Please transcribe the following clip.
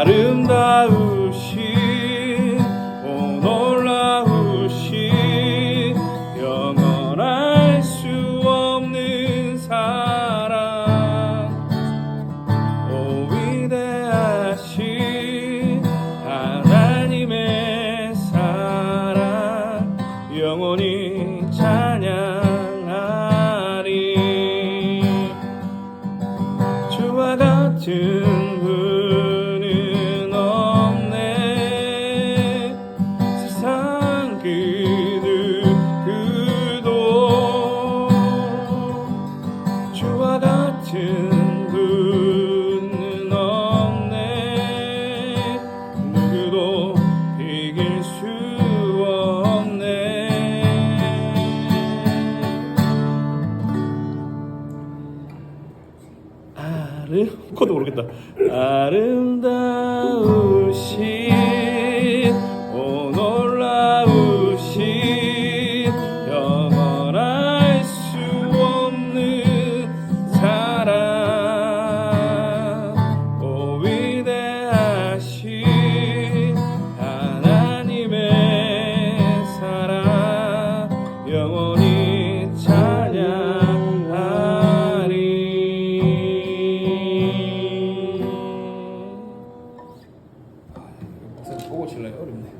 아름다우신 오 놀라우신 영원할 수 없는 사랑. 오 위대하신 하나님의 사랑 영원히 찬양하리. 주와 같은 같은 분은 없네. 누구도 비길 수 없네. 아름 코도 모르겠다. 아름다우신 저거 질러요 어렵네요.